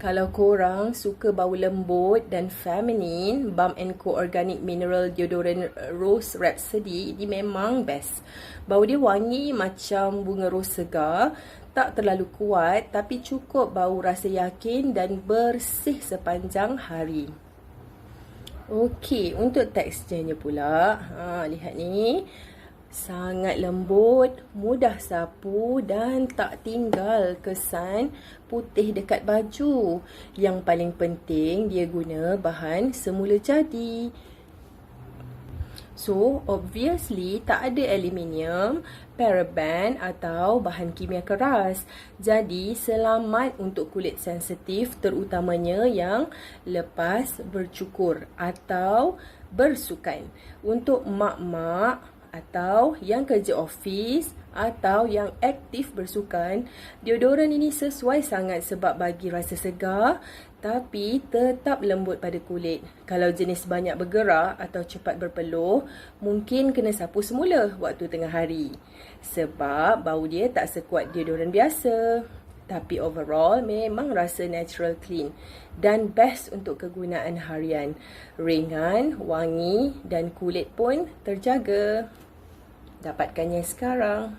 Kalau korang suka bau lembut dan feminin, Balm Co Organic Mineral Deodorant Rose Rhapsody ini memang best. Bau dia wangi macam bunga rose segar, tak terlalu kuat tapi cukup bau rasa yakin dan bersih sepanjang hari. Okey, untuk teksturnya pula, ha, lihat ni. Sangat lembut, mudah sapu dan tak tinggal kesan putih dekat baju. Yang paling penting dia guna bahan semula jadi. So, obviously tak ada aluminium, paraben atau bahan kimia keras. Jadi, selamat untuk kulit sensitif terutamanya yang lepas bercukur atau bersukan. Untuk mak-mak, atau yang kerja office atau yang aktif bersukan, deodoran ini sesuai sangat sebab bagi rasa segar tapi tetap lembut pada kulit. Kalau jenis banyak bergerak atau cepat berpeluh, mungkin kena sapu semula waktu tengah hari. Sebab bau dia tak sekuat deodoran biasa. Tapi overall memang rasa natural clean dan best untuk kegunaan harian. Ringan, wangi dan kulit pun terjaga. Dapatkannya sekarang.